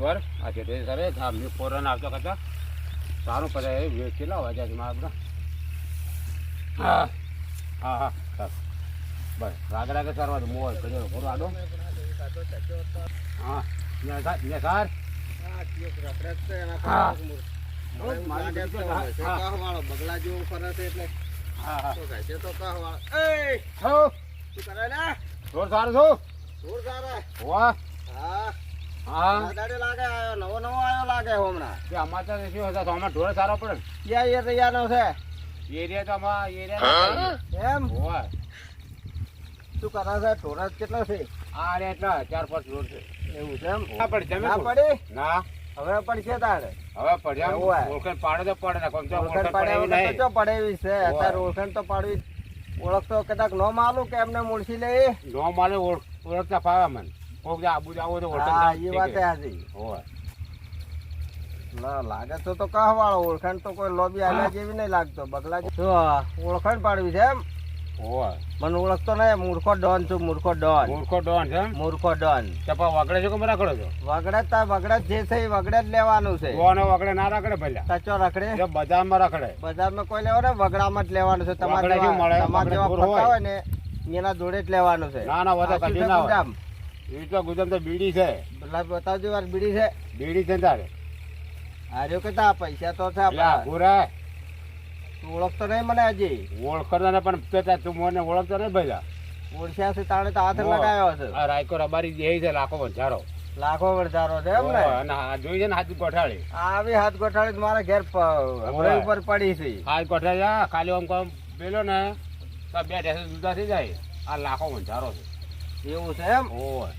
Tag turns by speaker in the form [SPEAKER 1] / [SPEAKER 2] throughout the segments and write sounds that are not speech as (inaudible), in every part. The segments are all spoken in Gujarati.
[SPEAKER 1] થોડી વાર આ છે તે સરે આ મેં ફોરન આવતો કરતા. સારું પડે કેટલા વાગ્યા છે મારા બધા. હા હા હા બસ રાગડા રાગે કરવા મોર કર્યો પૂરો આડો હા સાર હા.
[SPEAKER 2] બગલા જેવું ફરે છે એટલે.
[SPEAKER 1] હા હા.
[SPEAKER 2] તો કહવાળો? એ!
[SPEAKER 1] જોર સારું છું?
[SPEAKER 2] જોર સારા
[SPEAKER 1] વાહ!
[SPEAKER 2] હા.
[SPEAKER 1] હા?
[SPEAKER 2] દાડે લાગે નવો નવો આયો લાગે હમણાં.
[SPEAKER 1] તે અમારે તો શું હતા તો અમારે ઢોર સારો પડે.
[SPEAKER 2] ક્યાં એ તૈયારનો છે.
[SPEAKER 1] એરિયા તો અમારા એરિયા
[SPEAKER 2] એમ?
[SPEAKER 1] હોવા
[SPEAKER 2] શું કરે છે? ટોરસ કેટલો છે?
[SPEAKER 1] આ રે એટલા ચાર પાંચ ઢોર છે.
[SPEAKER 2] એવું છે એમ?
[SPEAKER 1] ના પડે જમે
[SPEAKER 2] ના? પડી?
[SPEAKER 1] ના.
[SPEAKER 2] હવે પડશે તારે.
[SPEAKER 1] હવે પડ્યા. ઓળખાણ પાડે તો પડે ના કોમ તો
[SPEAKER 2] ઓળખાણ
[SPEAKER 1] પડે
[SPEAKER 2] તો છે. અત્યારે ઓળખાણ તો પાડવી ઓળખ તો કદાચ નો માલું કે એમને મૂળસી લે
[SPEAKER 1] નો માલે ઓળ- ઓળખતા ફાવે મને. કોક આબુ જાવ તો
[SPEAKER 2] હા એ વાત હાજી
[SPEAKER 1] હોય.
[SPEAKER 2] ના લાગે તો તો કહવાળો ઓળખાણ તો કોઈ લોબી આલ્યા જેવી નહીં લાગતો. બગલા જેવી. ઓળખાણ પાડવી છે એમ?
[SPEAKER 1] હોય.
[SPEAKER 2] મને ઓળખતો નહીં મૂર્ખો ડોન છું મૂર્ખો ડોન.
[SPEAKER 1] મૂર્ખો ડોન છે
[SPEAKER 2] મૂર્ખો ડોન.
[SPEAKER 1] ચપા વગડે છે કે મરા છો?
[SPEAKER 2] વગડે તા વગડે જ છે એ વગડે જ લેવાનું છે.
[SPEAKER 1] ગોનો વગડે ના રાખડે બજારમાં રખડે?
[SPEAKER 2] બજારમાં કોઈ લેવો ને વગડામાં જ લેવાનું છે. તમારે જેવા
[SPEAKER 1] હોય.
[SPEAKER 2] ને એના જોડે જ લેવાનું છે.
[SPEAKER 1] ના ના વધો કદી ના હોય
[SPEAKER 2] ગુદામ?
[SPEAKER 1] તો બીડી છે.
[SPEAKER 2] બતાવજો વાર બીડી છે.
[SPEAKER 1] બીડી છે તારે?
[SPEAKER 2] આર્યો કે તા? પૈસા તો છે
[SPEAKER 1] એટલે. પૂરા
[SPEAKER 2] તું ઓળખતો નહીં મને હજી.
[SPEAKER 1] ઓળખતા ને પણ કેતા તું મને ઓળખતો નહીં ભલ્યા
[SPEAKER 2] ઓળખ્યા છે તાણે તો હાથ લગાવ્યો છે.
[SPEAKER 1] આ રાયકો રબારી જે છે લાખો વધારો.
[SPEAKER 2] લાખો વધારો છે એમ ને?
[SPEAKER 1] જોઈ છે ને હાથ ગોઠાળી.
[SPEAKER 2] આવી હાથ ગોઠાળી મારા ઘેર ઉપર પડી છે.
[SPEAKER 1] હાથ ગોઠાળી ખાલી આમ કોમ પેલો ને તો બે ઢેસો જુદા થઈ જાય. આ લાખો વધારો છે.
[SPEAKER 2] એવું છે એમ?
[SPEAKER 1] ઓય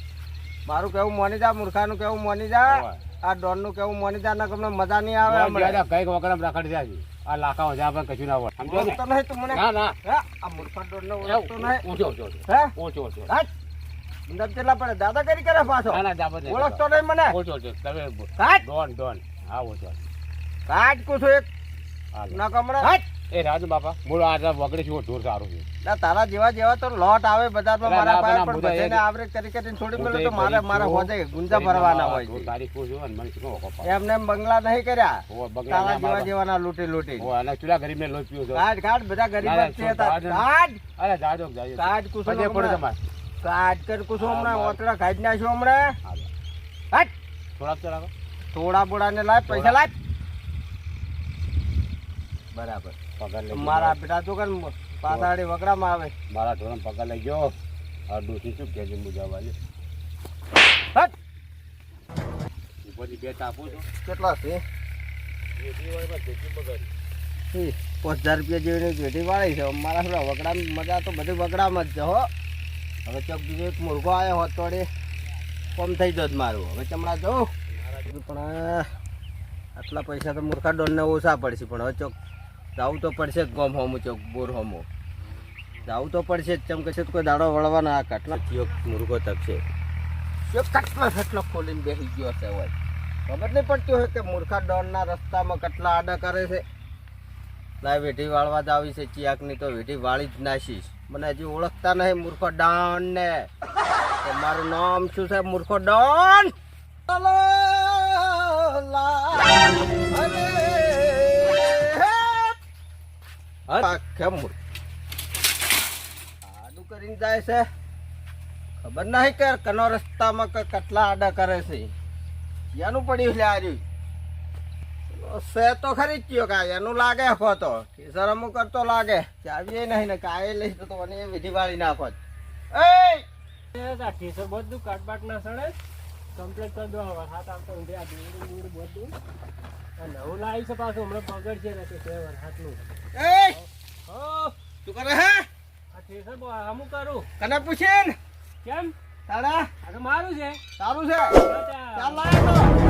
[SPEAKER 2] મારું કેવું મોની જા મૂર્ખાનું કેવું મોની જા? આ ડોનનું કેવું મોની જા ના તમને મજા નહીં આવે હમણાં.
[SPEAKER 1] કંઈક વગર રખડી જાય આ લાખા વધારા પણ કશું ના હોય. સમજો
[SPEAKER 2] તો નહીં તું મને.
[SPEAKER 1] ના ના.
[SPEAKER 2] હે? આ મૂર્ખા ડોન ને ઓળખતો નહીં.
[SPEAKER 1] ઓછો ઓછો
[SPEAKER 2] હે?
[SPEAKER 1] ઓછો ઓછો.
[SPEAKER 2] અંદર કેટલા પડે? દાદા કરી કરે પાછો?
[SPEAKER 1] ના ના નહીં.
[SPEAKER 2] ઓળખતો નહીં મને.
[SPEAKER 1] ઓછો ઓછો. તમે ડોન ડોન. હા ઓછો.
[SPEAKER 2] કાટ કુછ એક. ના કમળે.
[SPEAKER 1] એ રાજુ બાપા મૂળ આ વગડે શું ઢોર સારો છે.
[SPEAKER 2] ના તારા જેવા જેવા તો લોટ આવે બજારમાં
[SPEAKER 1] ના,
[SPEAKER 2] મારા પાસે પણ બધાને આવરેજ કરી છોડી
[SPEAKER 1] મળે તો
[SPEAKER 2] મારે મારા હોજે ગુંજા ભરવાના હોય
[SPEAKER 1] ઢોર
[SPEAKER 2] છે.
[SPEAKER 1] તારી ખુશ હોય મને શું કહો.
[SPEAKER 2] એમને બંગલા નહીં કર્યા. તારા જેવા જેવાના લૂટી લૂટી.
[SPEAKER 1] ઓ અને ચૂલા ગરીબને લોહી પીવો છો.
[SPEAKER 2] કાઢ કાઢ બધા ગરીબ છે.
[SPEAKER 1] ના. કાઢ અરે જાજો જાજો.
[SPEAKER 2] કાઢ કુસો
[SPEAKER 1] ને પડે તમાર.
[SPEAKER 2] કાઢ કર
[SPEAKER 1] કુસો
[SPEAKER 2] હમણા. ઓતડા કાઢી નાખ્યો હમણા. હટ!
[SPEAKER 1] થોડા
[SPEAKER 2] થોડા બોડા ને લાય પૈસા લાય. બરાબર.
[SPEAKER 1] પગાર લઈ
[SPEAKER 2] મારા. બેટા તો કર પાછાડી વગડામાં આવે.
[SPEAKER 1] મારા ઢોરણ પગાર લઈ ગયો. ડોસી શું કે છે મુજાવાની
[SPEAKER 2] હટ!
[SPEAKER 1] ઉપરથી બે તાપું છું.
[SPEAKER 2] કેટલા છે? પાંચ હજાર રૂપિયા જેવી પેઢી વાળી છે. મારા થોડા વગડા મજા તો બધી વગડામાં જ છે હો. હવે ચોક બીજો એક મુર્ગો આવ્યો હોત તો કોમ થઈ જત મારું. હવે ચમડા જો પણ આટલા પૈસા તો મૂર્ખા ડોનને ઓછા પડશે. પણ હવે ચોક જવું તો પડશે જ ગોમ હોમો ચોક બોર હોમો. જવું તો પડશે જ ચમ છે તો કોઈ દાડો વળવાના આ કટલા. થયો મુર્ગો તકશે જો કટલા ફટલો ખોલીને બેસી ગયો છે હોય. ખબર નહીં પડતી હોય કે મૂર્ખા ડોનના રસ્તામાં કટલા આડા કરે છે. લાય વેઠી વાળવા જ આવી છે ચિયાકની તો વેઠી વાળી જ નાશીશ મને હજી ઓળખતા નહીં મૂર્ખો ડોન ને મારું નામ શું છે મૂર્ખો ડોન? અલે આ કેમ આડું કરીને જાય છે. ખબર નહીં કે કનો રસ્તામાં કે કેટલા આડા કરે છે. યાનું પડ્યું છે આર્યું. સે તો ખરી જ ગયો કા એનું લાગે હો તો. ટીસર અમુક કરતો લાગે. ચાવીએ નહીં ને કાય લઈ તો મને એ વિધિ વાળી નાખો. એ
[SPEAKER 3] ટીસર બધું કાટબાટ ના સડે કમ્પ્લીટ કરી દો. હવે હાથ આવતો ઊંધે આ દૂર દૂર બધું. આ નવું લાવી છે પાછું. હમણાં પગડ છે ને તે હાથનું.
[SPEAKER 2] એ
[SPEAKER 3] હો
[SPEAKER 2] તું કરે હે?
[SPEAKER 3] આ ટીસર અમુક કરું?
[SPEAKER 2] કને પૂછીન?
[SPEAKER 3] કેમ?
[SPEAKER 2] તારા?
[SPEAKER 3] આ મારું છે.
[SPEAKER 2] તારું છે?
[SPEAKER 3] ચાલ
[SPEAKER 2] લાય તો.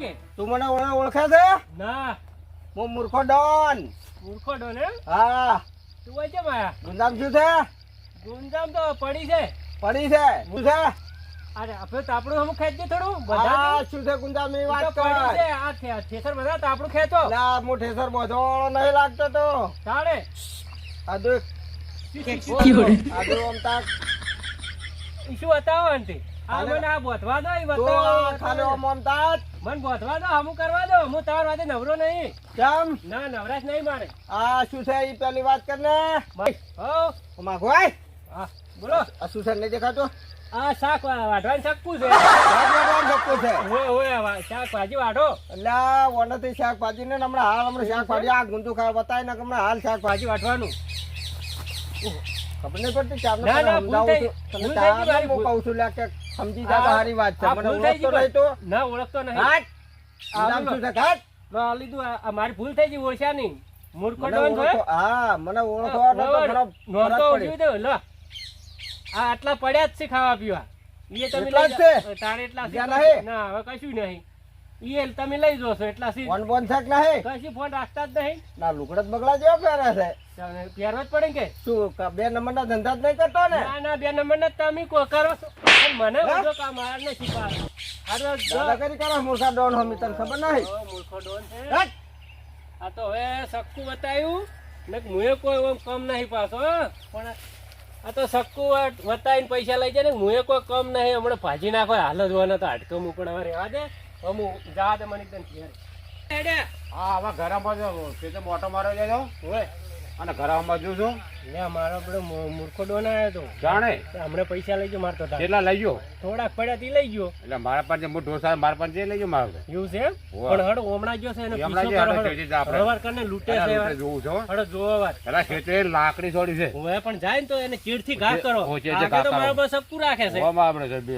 [SPEAKER 3] કે
[SPEAKER 2] તું મને ઓળે ઓળખે છે?
[SPEAKER 3] ના.
[SPEAKER 2] હું મૂર્ખો ડોન.
[SPEAKER 3] મૂર્ખો ડોન ને
[SPEAKER 2] હા.
[SPEAKER 3] તું કેમ આયા
[SPEAKER 2] ગુંદામ શું છે?
[SPEAKER 3] ગુંજામ તો પડી છે.
[SPEAKER 2] પડી છે. શું છે?
[SPEAKER 3] અરે આપણે તાપડું હમ ખેંચજે થોડું. બધા
[SPEAKER 2] શું છે
[SPEAKER 3] ગુંદામની
[SPEAKER 2] વાત કર.
[SPEAKER 3] આ ઠેસર બધા તાપડું ખેંચો.
[SPEAKER 2] લા મો ઠેસર બધો નહીં લાગતો તો.
[SPEAKER 3] તાળે
[SPEAKER 2] આદુ દો આ આમ તાક.
[SPEAKER 3] ઈશુ બતાવો આંટી? આ મને આ બોથવા દો ઈ બતાવો.
[SPEAKER 2] ખાલે ઓમ ઓમ તાત
[SPEAKER 3] મન બોથવા દો હમું કરવા દો. હું તાર વાતે નવરો નહીં.
[SPEAKER 2] કેમ?
[SPEAKER 3] ના નવરાશ નહીં મારે.
[SPEAKER 2] આ શું છે ઈ પેલી વાત કરને?
[SPEAKER 3] ભાઈ
[SPEAKER 2] માગો
[SPEAKER 3] હા બોલો.
[SPEAKER 2] આ શું છે નહીં દેખાતું?
[SPEAKER 3] આ શાક વાઢવાનું શકવું છે? (laughs)
[SPEAKER 2] રાજવાડાનું ધક્કો છે.
[SPEAKER 3] ઓય ઓય શાક ભાજી વાઢો.
[SPEAKER 2] એટલે આ વનથી શાકભાજી ને હમણાં હાલ હમણાં શાકભાજી આ ગુંદુ ખાવા બતાય ને હમણાં હાલ શાકભાજી
[SPEAKER 3] ભાજી વાઢવાનું.
[SPEAKER 2] ખબર નહીં પડતી ચારને
[SPEAKER 3] ના, ના, ભૂલ થઈ-
[SPEAKER 2] સમજાવું છું. હું
[SPEAKER 3] ભૂલ.
[SPEAKER 2] કહું છું લે કે સમજી જા તો વાત છે. મને
[SPEAKER 3] ભૂલ થઈ
[SPEAKER 2] ઓળખતો
[SPEAKER 3] ગઈ
[SPEAKER 2] નહીં તો.
[SPEAKER 3] ના ઓળખતો નહીં.
[SPEAKER 2] હાટ. નામ શું છે ઘાટ
[SPEAKER 3] ના, લીધું આ- આ મારી ભૂલ થઈ ગઈ ઓળખ્યા નહીં મૂર્ખો
[SPEAKER 2] હા? મને ઓળખવા તો ઘણો
[SPEAKER 3] નહોતો
[SPEAKER 2] ફરક
[SPEAKER 3] ઉજવી
[SPEAKER 2] પડ્યો.
[SPEAKER 3] દો લો. આ આટલા પડ્યા જ છે ખાવા પીવા. એ તમે લઈ તારે એટલા? ના હવે કશું નહીં. એ તમે લઈ જોશો એટલા સી
[SPEAKER 2] ફોન ફોન થાક ના હે
[SPEAKER 3] કશું ફોન રાખતા જ નહીં.
[SPEAKER 2] ના લુગડત બગડા જેવો પહેરે છે.
[SPEAKER 3] પહેરવા જ પડે કે?
[SPEAKER 2] શું બે નંબરના ધંધા જ નહીં કરતો ને?
[SPEAKER 3] ના ના બે નંબર ના તમે કો કરો મને બધો કામ માર ને શીખવા આ તો
[SPEAKER 2] કરો મૂર્ખા ડોન હમી તને ખબર નહીં?
[SPEAKER 3] મૂર્ખો ડોન છે. આ તો હવે સક્કું બતાવ્યું ને મુએ કોઈ કામ કમ નહીં પાછો પણ આ તો સક્કુ બતાવીને પૈસા લઈ જાય ને મુએ કોઈ કમ નહીં હમણાં ભાજી નાખો હાલ જોવાનો તો હાડકો મૂકણ હવે રહેવા દે. અમુ જા દે મને એકદમ.
[SPEAKER 1] હા હવે ઘરમાં જો તો મોટો મારો જાય અને ઘરમાં જો છો?
[SPEAKER 3] મારો પેલો મૂર્ખો ડોન આવ્યો તો.
[SPEAKER 1] જાણે?
[SPEAKER 3] હમણાં પૈસા લઈ ગયો મારતો
[SPEAKER 1] કેટલા લઈ ગયો?
[SPEAKER 3] થોડાક પડ્યા તી લઈ ગયો.
[SPEAKER 1] એટલે મારા પાસે હું ઢોસા મારા પાસે લઈ ગયો મારો
[SPEAKER 3] એવું છે. પણ હડ હમણાં ગયો છે એને પીછો કરો. હળવાર કરીને લૂંટે છે
[SPEAKER 1] જોવું છો.
[SPEAKER 3] હડો જોવા વાત.
[SPEAKER 1] પેલા ખેતરે લાકડી છોડી છે.
[SPEAKER 3] હવે પણ જાય ને તો એને ચીડથી ઘા કરો. તો
[SPEAKER 1] કરો.
[SPEAKER 3] મારા પાસે સપકું રાખે છે.
[SPEAKER 1] ઓમાં આપણે છે બે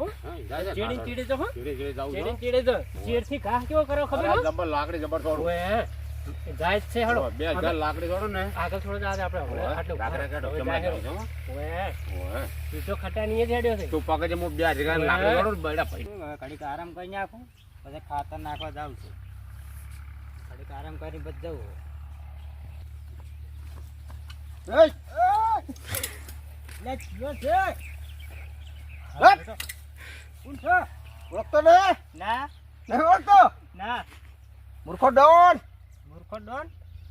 [SPEAKER 3] હો?
[SPEAKER 1] છે
[SPEAKER 3] ચીડી ચીડી તો હો?
[SPEAKER 1] ચીડી ચીડી જાઉં
[SPEAKER 3] ચીડી
[SPEAKER 1] છો.
[SPEAKER 3] ચીડી તો ચીડથી ઘા કેવો કરો ખબર હો?
[SPEAKER 1] જબર લાકડી જબર છોડું.
[SPEAKER 3] જાય છે હળો.
[SPEAKER 1] બે હજાર લાકડી છોડું ને.
[SPEAKER 3] આગળ થોડો જાજે આપણે. આટલું
[SPEAKER 1] લાકડી કાઢો, જમા
[SPEAKER 3] જાય
[SPEAKER 1] જાઉં
[SPEAKER 3] ઓએ,
[SPEAKER 1] ઓવે.
[SPEAKER 3] પીછો ખટાની એ છે.
[SPEAKER 1] તું પગે હું બે હજાર લાકડી છોડું ને બૈડા પડી.
[SPEAKER 2] આરામ કરી નાખું પછી ખાતર નાખવા જાઉં છું. ઘડીક આરામ કરી બચ જવું
[SPEAKER 3] લે, ચિયો છે. કોણ છે?
[SPEAKER 2] ઓળખતો ને?
[SPEAKER 3] ના.
[SPEAKER 2] નહીં ઓળખતો?
[SPEAKER 3] ના.
[SPEAKER 2] મૂર્ખો ડોન.
[SPEAKER 3] મૂર્ખો ડોન?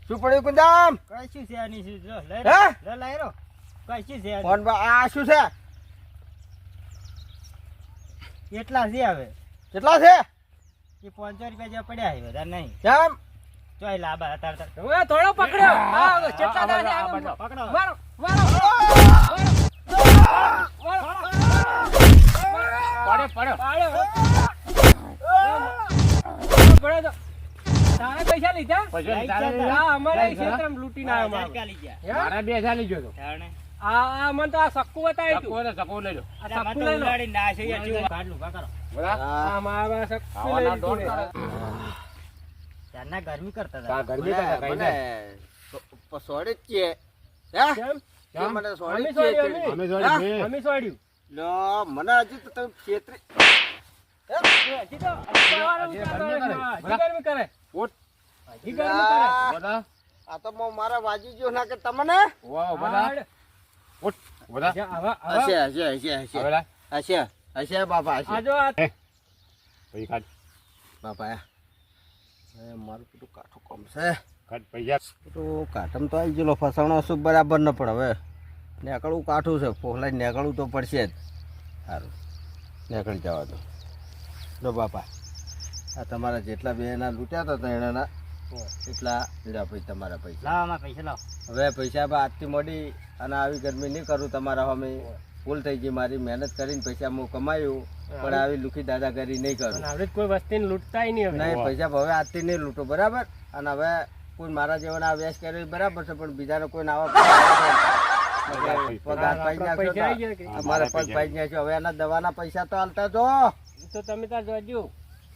[SPEAKER 2] શું પડ્યું કુંદામ
[SPEAKER 3] કશું છે આની શું જો લઈ લો લઈ રો કશું છે
[SPEAKER 2] ફોન આ શું છે?
[SPEAKER 3] કેટલા છે હવે?
[SPEAKER 2] કેટલા છે?
[SPEAKER 3] એ પાંચસો રૂપિયા જે પડ્યા છે બધા નહીં.
[SPEAKER 2] કેમ?
[SPEAKER 3] ચોય લાંબા હતા થોડો. પકડો. મારો મારો.
[SPEAKER 1] પડે, પડે.
[SPEAKER 3] પડ્યો તો. પૈસા લીધા?
[SPEAKER 1] પૈસા તારે લીધા?
[SPEAKER 3] હા અમારે. ક્ષેત્રમાં લૂંટીને આવ્યો મારો.
[SPEAKER 1] બે હજાર લઈ ગયો
[SPEAKER 3] આ આ મને તો આ સક્કું બતાવ્યું
[SPEAKER 1] ચક્કુ
[SPEAKER 3] તો
[SPEAKER 1] ચક્કુ લઈ લો.
[SPEAKER 3] આ લઈ લો. કાઢલું, કા કરો. આ મારા સક્કું લઈ
[SPEAKER 1] આવાના
[SPEAKER 3] લીધું
[SPEAKER 1] દોઢ
[SPEAKER 3] ને.
[SPEAKER 1] કરે.
[SPEAKER 3] ગરમી કરતા
[SPEAKER 1] કા ગરમી કરતા કઈ
[SPEAKER 2] મને સોડે જ છે હે?
[SPEAKER 3] કેમ?
[SPEAKER 2] મને સોડે જ છે
[SPEAKER 1] અમે. જોડે
[SPEAKER 3] અમે સોડ્યું
[SPEAKER 2] લો મને હજી તો તમે છેતરી
[SPEAKER 3] હજી તો
[SPEAKER 1] ગરમી કરે.
[SPEAKER 3] ગરમી કરે
[SPEAKER 2] આ
[SPEAKER 1] બધા.
[SPEAKER 2] આ તો મો મારા વાજી ગયો ના કે તમને
[SPEAKER 1] વાહ, બધા. ઉઠ. બધા.
[SPEAKER 2] હશે હશે હશે હશે હશે હશે બાપા
[SPEAKER 3] આ
[SPEAKER 2] હશે
[SPEAKER 3] જો આ
[SPEAKER 1] કાઢ.
[SPEAKER 2] બાપા એ મારું પેલું કાઠું કમ છે
[SPEAKER 1] કાઢ પૈસા.
[SPEAKER 2] પેલું કાઠમ તો આવી ગયેલો ફસાણો શું બરાબર ન પડે હવે નેકળવું કાઠું છે. પોહલાઈ નેકળવું તો પડશે જ. સારું નેકળી જવા દો. જો બાપા આ તમારા જેટલા બે એના લૂંટ્યા હતા ત્રણેના એટલા લ્યો પછી તમારા પૈસા.
[SPEAKER 3] પૈસા લાવ.
[SPEAKER 2] હવે પૈસા આજથી મોડી અને આવી ગરમી નહીં કરું તમારા અમે ભૂલ થઈ ગઈ મારી મહેનત કરીને પૈસા હું કમાયું પણ આવી લુખી દાદાગીરી નહીં કરું.
[SPEAKER 3] હવે કોઈ વસ્તી લૂંટતા નહીં
[SPEAKER 2] નહીં પૈસા હવે આજથી નહીં લૂંટો બરાબર? અને હવે કોઈ મારા જેવાના આ કર્યો એ બરાબર છે પણ બીજાને કોઈ આવા પગાર પાઈ નાખ્યો
[SPEAKER 3] ગયા કે?
[SPEAKER 2] અમારે પગ પાઈ નાખ્યો હવે એના દવાના પૈસા તો હાલતા જો.
[SPEAKER 3] તો તમે તાર જોજો.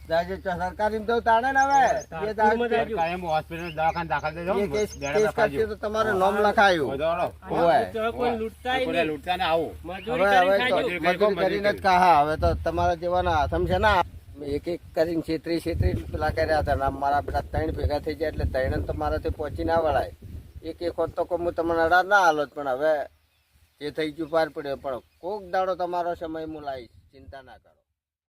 [SPEAKER 2] સરકારી તો તાણે ને હવે. એ
[SPEAKER 3] તારપુરમાં જાજો.
[SPEAKER 1] કાયમ હોસ્પિટલ દવાખાને દાખલ
[SPEAKER 2] દેજો તમારું નામ લખાયું.
[SPEAKER 1] લૂંટતા ને આવું.
[SPEAKER 3] મજૂરી
[SPEAKER 2] હવે
[SPEAKER 3] કરીને
[SPEAKER 2] હવે તો
[SPEAKER 3] ખાજો
[SPEAKER 2] મજૂરી કરીને જ કહા હવે તો તમારા જેવાના હાથમ છે ને એક એક કરીને છેતરી છેતરી પેલા કર્યા હતા મારા પેલા ત્રણ ભેગા થઈ જાય એટલે ત્રણ તો મારાથી પહોંચી ના વળાય. એક એક હોત તો હું તમને અડા ના હાલોત પણ હવે જે થઈ ગયું, પાર પડ્યો. પણ કોક દાડો તમારો સમય હું લાવીશ, ચિંતા ના કરો.